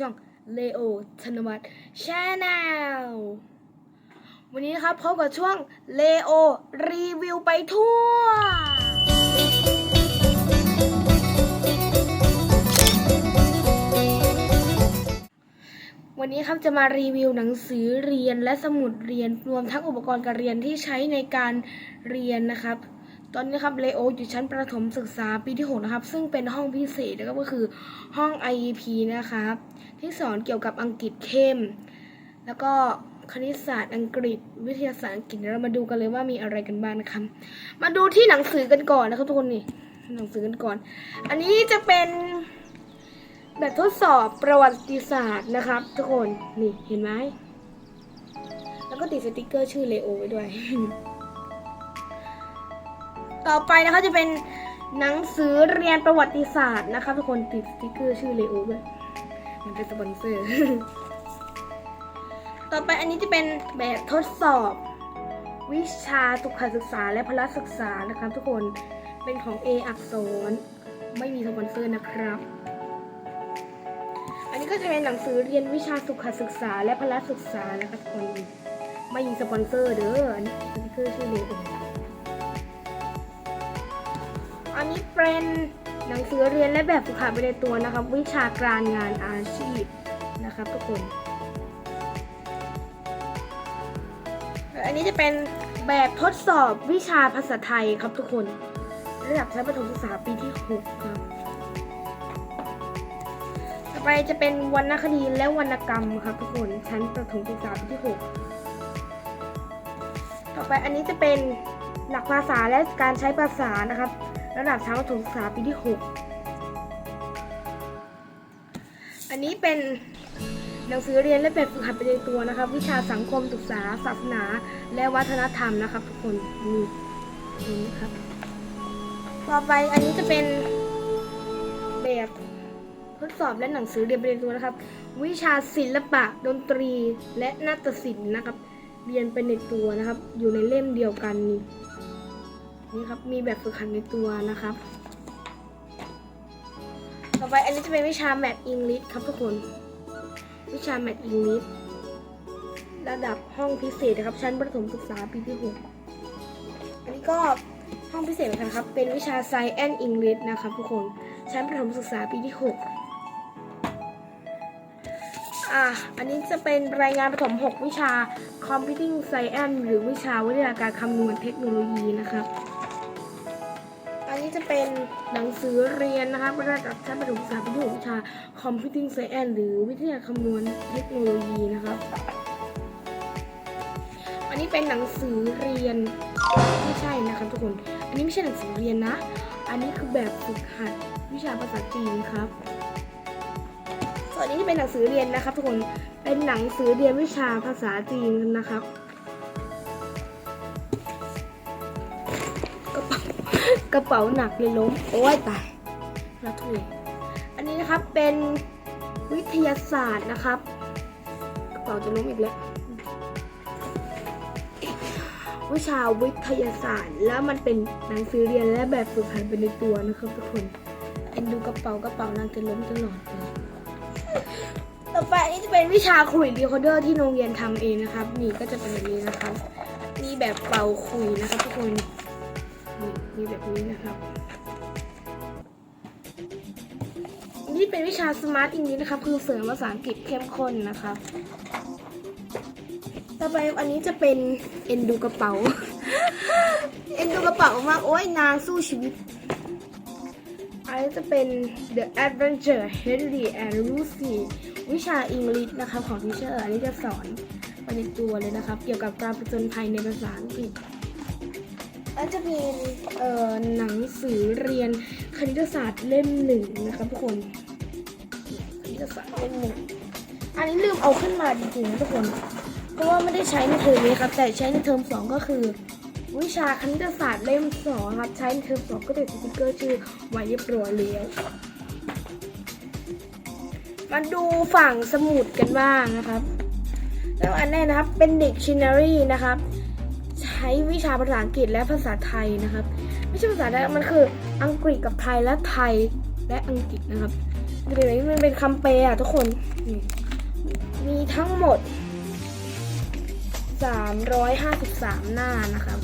ช่อง Leo ธนวัฒน์ Channel วันนี้นะครับพบกับช่วง Leo รีวิวไปทั่ว วันนี้ครับจะมารีวิวหนังสือเรียนและสมุดเรียนรวมทั้งอุปกรณ์การเรียนที่ใช้ในการเรียนนะครับ ตอนนี้ครับเลโออยู่ชั้นประถมศึกษาปีที่ 6 นะครับ ซึ่งเป็นห้องพิเศษนะครับก็คือห้อง IEP นะครับ ที่สอนเกี่ยวกับอังกฤษเข้ม แล้วก็คณิตศาสตร์อังกฤษ วิทยาศาสตร์อังกฤษเรามาดูกันเลยว่ามีอะไรกันบ้างนะครับ มาดูที่หนังสือกันก่อนนะครับทุกคนนี่หนังสือกันก่อน อันนี้จะเป็นแบบทดสอบประวัติศาสตร์นะครับ ทุกคนนี่เห็นไหมแล้วก็ติดสติกเกอร์ชื่อเลโอไว้ด้วย ต่อไปนะคะจะเป็นหนังสือเรียนประวัติศาสตร์นะครับทุกคนติดสติ๊กเกอร์ชื่อเลโอด้วยมันเป็นสปอนเซอร์ ต่อไปอันนี้จะเป็นแบบทดสอบ วิชาสุขศึกษาและพละศึกษานะครับทุกคนเป็นของ A อักษร ไม่มีสปอนเซอร์นะครับ อันนี้ก็จะเป็นหนังสือเรียนวิชาสุขศึกษาและพละศึกษานะคะทุกคนไม่มีสปอนเซอร์เด้ออันนี้สติ๊กเกอร์ชื่อเลโอ อันนี้เป็นหนังสือเรียนและแบบฝึกหัดไปในตัวนะครับ วิชาการงานอาชีพนะครับทุกคน อันนี้จะเป็นแบบทดสอบวิชาภาษาไทยครับทุกคน ระดับชั้นประถมศึกษาปีที่ 6 ครับ ต่อไปจะเป็นวรรณคดีและวรรณกรรมครับทุกคนชั้นประถมศึกษาปีที่ 6 ต่อไปอันนี้จะเป็นหลักภาษาและการใช้ภาษานะครับ ระดับชั้นประถมศึกษาปีที่ 6 อันนี้เป็นหนังสือเรียนและแบบฝึกหัดไปในตัวนะครับ วิชาสังคมศึกษา ศาสนา และวัฒนธรรมนะครับ ทุกคนนี่นี่ครับต่อไปอันนี้จะเป็นแบบทดสอบและหนังสือเรียนไปในตัวนะครับ วิชาศิลปะดนตรีและนาฏศิลป์นะครับ เรียนไปในตัวนะครับ อยู่ในเล่มเดียวกันนี่ นี่ครับมีแบบฝึกหัดในตัวนะครับ ต่อไปอันนี้จะเป็นวิชาแมทอังกฤษครับทุกคน วิชาแมทอังกฤษระดับห้องพิเศษนะครับ ชั้นประถมศึกษาปีที่6อันนี้ก็ห้องพิเศษเหมือนกันครับ เป็นวิชา Science English นะครับทุกคน ชั้นประถมศึกษาปีที่6อะ อันนี้จะเป็นรายงานประถม 6 วิชา Computing Science หรือวิชาวิทยาการคำนวณเทคโนโลยีนะครับ นี้จะเป็นหนังสือเรียนนะครับระดับชั้นประถมศึกษาปีที่6วิชา Computing Science หรือวิทยาคำนวณเทคโนโลยีนะครับ อันนี้เป็นหนังสือเรียนไม่ใช่นะครับทุกคน อันนี้ไม่ใช่หนังสือเรียนนะ อันนี้คือแบบฝึกหัดวิชาภาษาจีนครับส่วนนี้เป็นหนังสือเรียนนะครับ ทุกคน เป็นหนังสือเรียนวิชาภาษาจีนนะครับ กระเป๋าหนักเลยล้มโอ้ยตายแล้วทุยอันนี้นะครับเป็นวิทยาศาสตร์นะครับ กระเป๋าจะล้มอีกแล้ววิชาวิทยาศาสตร์ แล้วมันเป็นหนังสือเรียนและแบบฝึกหัดไปในตัวนะครับทุกคนเอ็นดูกระเป๋ากระเป๋านางจะล้มตลอดเลยต่อไปนี้จะเป็นวิชาขลุ่ยรีคอเดอร์ที่โรงเรียนทำเองนะครับ นี่ก็จะเป็นแบบนี้นะครับมีแบบเป่าขลุ่ยนะครับทุกคน มีแบบนี้นะครับ นี่เป็นวิชาสมาร์ทอิงลินะครับ คือเสริมภาษาอังกฤษเข้มข้นนะครับ ต่อไปอันนี้จะเป็นเอ็นดูกระเป๋า เอ็นดูกระเป๋ามากโอ้ยนางสู้ชีวิตอันนี้จะเป็น The Adventure Henry and Lucy วิชาอังกฤษนะคะของทิเชอร์อันนี้จะสอนไปในตัวเลยนะครับ เกี่ยวกับการผจญภัยในภาษาอังกฤษ แล้วจะมีเอ่อหนังสือเรียนคณิตศาสตร์เล่มหนึ่งนะครับทุกคนคณิตศาสตร์เล่มหนึ่งอันนี้ลืมเอาขึ้นมาจริงๆนะทุกคน เพราะว่าไม่ได้ใช้ในเทอมนี้ครับ แต่ใช้ในเทอมสองก็คือ วิชาคณิตศาสตร์เล่มสองครับ ใช้ในเทอมสองก็ติดสติ๊กเกอร์ชื่อไว้เรียบร้อยแล้วมาดูฝั่งสมุดกันบ้างนะครับ แล้วอันแรกนะครับเป็นเด็กชินารีนะครับ ใช้วิชาภาษาอังกฤษและภาษาไทยนะครับ ไม่ใช่ภาษาไทยมันคืออังกฤษกับไทยและไทยและอังกฤษนะครับเดี๋ยวนี้มันเป็นคำเปลอะทุกคน มีทั้งหมด 353 หน้านะครับ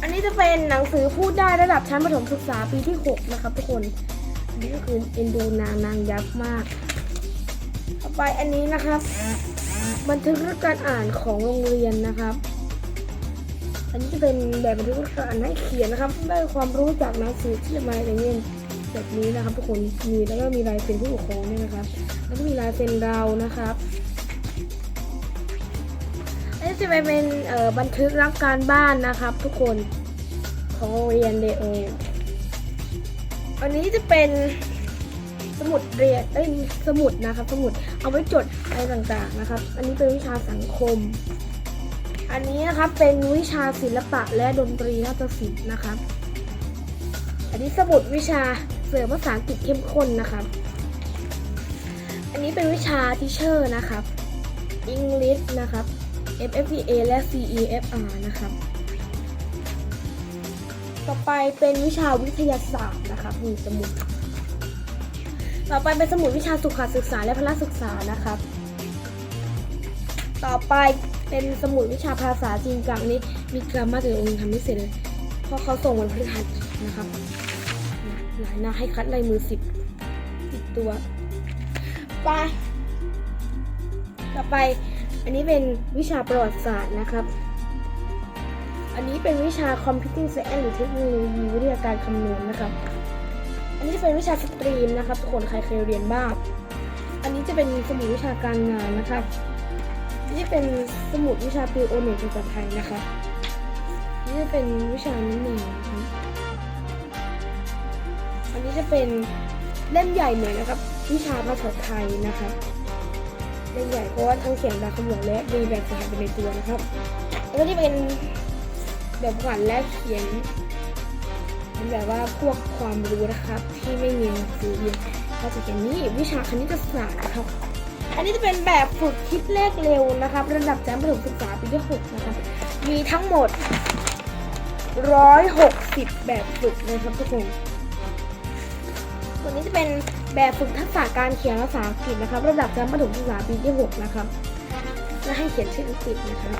อันนี้จะเป็นหนังสือพูดได้ระดับชั้นประถมศึกษาปีที่ 6 นะครับทุกคนอันนี้ก็คือเอ็นดูนางนางยักษ์มาก ต่อไปอันนี้นะครับ บันทึกการอ่านของโรงเรียนนะครับ อันนี้จะเป็นแบบบันทึกการอ่านให้เขียนนะครับ ได้ความรู้จากหนังสือที่มาในเงี้ยแบบนี้นะครับ ทุกคนมีแล้วก็มีลายเซ็นผู้ปกครองเนี่ยนะครับ แล้วก็มีลายเซ็นเรานะครับอันนี้จะไปเป็นบันทึกรับการบ้านนะครับ ทุกคนของโรงเรียนเดโออันนี้จะเป็น มุดเรียนเอ้ยสมุดนะครับ สมุดเอาไว้จดอะไรต่างๆนะครับ อันนี้เป็นวิชาสังคม อันนี้นะครับเป็นวิชาศิลปะและดนตรีนาฏศิลป์นะครับ อันนี้สมุดวิชาเสริมภาษาอังกฤษเข้มข้นนะครับ อันนี้เป็นวิชาทิเชอร์นะครับ English นะครับ FFPA และ CEFR นะครับ ต่อไปเป็นวิชาวิทยาศาสตร์นะครับมีสมุด ต่อไปเป็นสมุดวิชาสุขศึกษาและพละศึกษานะครับ ต่อไปเป็นสมุดวิชาภาษาจีนกลางนี่มีกรามาจากโรงเรียนทำไม่เสร็จเลยเพราะเขาส่งวันพฤหัสนะครับหลายหน้าให้คัดลายมือสิบสิบตัว ไป ต่อไป อันนี้เป็นวิชาประวัติศาสตร์นะครับ อันนี้เป็นวิชา Computing Science หรือเทคโนโลยีวิทยาการคำนวณนะครับ อันนี้จะเป็นวิชาสตรีมนะครับทุกคนใครเคยเรียนบ้าง อันนี้จะเป็นสมุดวิชาการงานนะครับนนี้เป็นสมุดวิชาติวโอเน็ตภาษาไทยนะครับนนี้จะเป็นวิชานิเนนะครับอันนี้จะเป็นเล่มใหญ่หน่อยนะครับ วิชาภาษาไทยนะครับเล่มใหญ่เพราะว่าทั้งเขียนแบบคำนวณและมีแบบฝึกหัดไปในตัวนะครับแล้วก็ที่เป็นแบบฝึกหัดและเขียน แบบว่าพวกความรู้นะครับ ที่ไม่มีหนังสือเรียนก็จะเป็นนี่วิชาคณิตศาสตร์นะครับ อันนี้จะเป็นแบบฝึกคิดเลขเร็วนะครับ ระดับชั้นประถมศึกษาปีที่6นะครับ มีทั้งหมด 160 แบบฝึกนะครับทุกคนตัวนี้จะเป็นแบบฝึกทักษะการเขียนภาษาอังกฤษนะครับ ระดับชั้นประถมศึกษาปีที่ 6 นะครับและให้เขียนชื่ออังกฤษนะครับ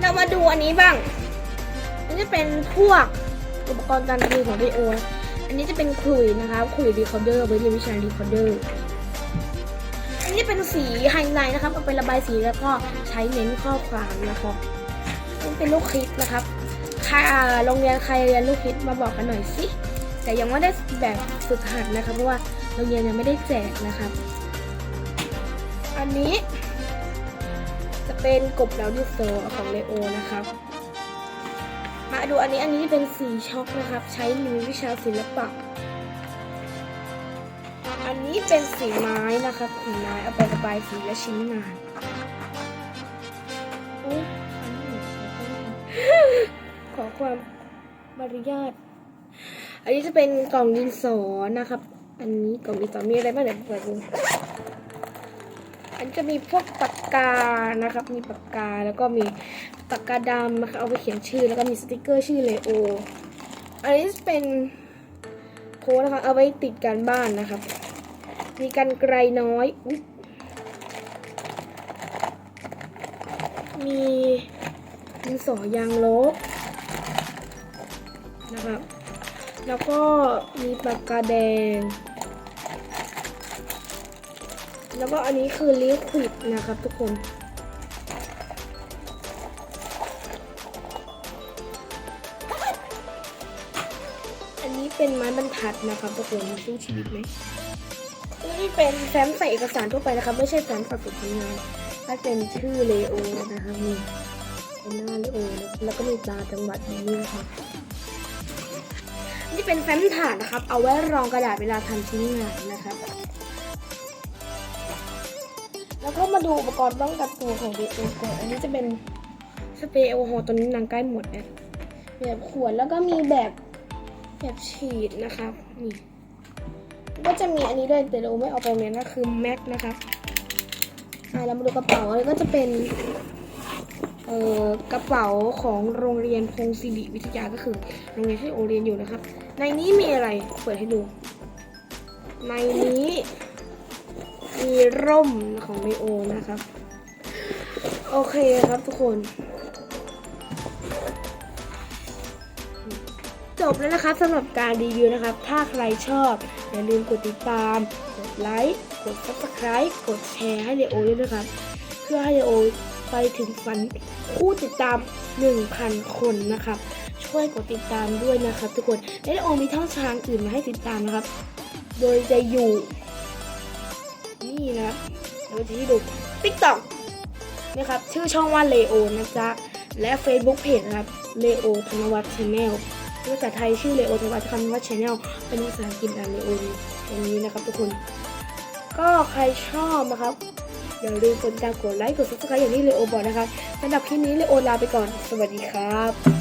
เรามาดูอันนี้บ้าง อันนี้เป็นพวกอุปกรณ์การเรียนของไดโอนะอันนี้จะเป็นขลุ่ยนะคะขลุ่ยรีคอร์เดอร์ไว้เรียนวิชารีคอร์เดอร์อันนี้เป็นสีไฮไลท์นะครับเอาไประบายสีแล้วก็ใช้เน้นข้อความนะครับนี่เป็นลูกคิดนะครับใครอ่าโรงเรียนใครเรียนลูกคิดมาบอกกันหน่อยสิแต่ยังไม่ได้แบบฝึกหัดนะครับเพราะว่าโรงเรียนยังไม่ได้แจกนะครับ อันนี้จะเป็นกบแล้วดิโซของเลโอนะครับ มาดูอันนี้อันนี้เป็นสีช็อกนะครับ ใช้ในวิชาศิลปะ อันนี้เป็นสีไม้นะครับสีไม้เอาไประบายสีและชิ้นงานขอความมารยาทอันนี้จะเป็นกล่องดินสอนะครับ อันนี้กล่องดินสอมีอะไรบ้างเดี๋ยวเปิดดูอันจะมีพวกปากกานะครับ มีปากกาแล้วก็มี ปากกาดำนะคะเอาไปเขียนชื่อแล้วก็มีสติกเกอร์ชื่อเลโอ อันนี้เป็นโค้ดนะคะ เอาไว้ติดการบ้านนะครับ มีกันไกลน้อยอยมีดินสอยางลบนะครับ แล้วก็มีปากกาแดง แล้วก็อันนี้คือลิควิดนะครับทุกคน เป็นไม้บรรทัดนะครับทุกคนสู้ชีวิตไหมนี่เป็นแฟ้มใส่เอกสารทั่วไปนะครับ ไม่ใช่แฟ้มฝากฝึกทำงานถ้าเป็นชื่อเลโอนะครับนี่เป็นหน้าเลโอแล้วก็มีตราจังหวัดนี้นะครับนี่เป็นแฟ้มถานนะครับ เอาไว้รองกระดาษเวลาทำชิ้นงานนะครับ แล้วก็มาดูอุปกรณ์ป้องกันตัวของเลโอก่อนอันนี้จะเป็นสเปรย์แอลกอฮอล์ตัวนี้นางใกล้หมดแล้วแบบขวดแล้วก็มีแบบ แบบฉีดนะครับนี่ก็จะมีอันนี้ด้วยแต่เราไม่เอาไปเรียนก็คือแม็กนะครับอ่าเรามาดูกระเป๋าก็จะเป็นเอ่อกระเป๋าของโรงเรียนพงศิริวิทยาก็คือโรงเรียนที่โอเรียนอยู่นะครับ ในนี้มีอะไรเปิดให้ดู ในนี้มีร่มของเลโอนะครับ โอเคครับทุกคน จบแล้วนะครับสำหรับการรีวิวนะครับ ถ้าใครชอบ อย่าลืมกดติดตาม กดไลค์ กด subscribe กดแชร์ให้เลโอด้วยนะครับ เพื่อให้เลโอไปถึงฝันผู้ติดตาม 1,000 คนนะครับ ช่วยกดติดตามด้วยนะครับ ทุกคนและเลโอมีช่องทางอื่นมาให้ติดตามนะครับ โดยจะอยู่ นี่นะครับเดี๋ยวจะให้ดู TikTok นะครับ ชื่อช่องว่าเลโอนะจ๊ะและ Facebook Page นะครับเลโอธนวัฒน์ชาแนล ภาษาไทยชื่อเลโอเทวัฒน์ธนวัฒน์ชาแนลเป็นภาษาอังกฤษอ่านเลโอตรงนี้นะครับทุกคน ก็ใครชอบนะครับอย่าลืมกดติดตามกดไลค์กดซับสไครต์อย่างที่เลโอบอกนะคะสำหรับคลิปนี้เลโอลาไปก่อน สวัสดีครับ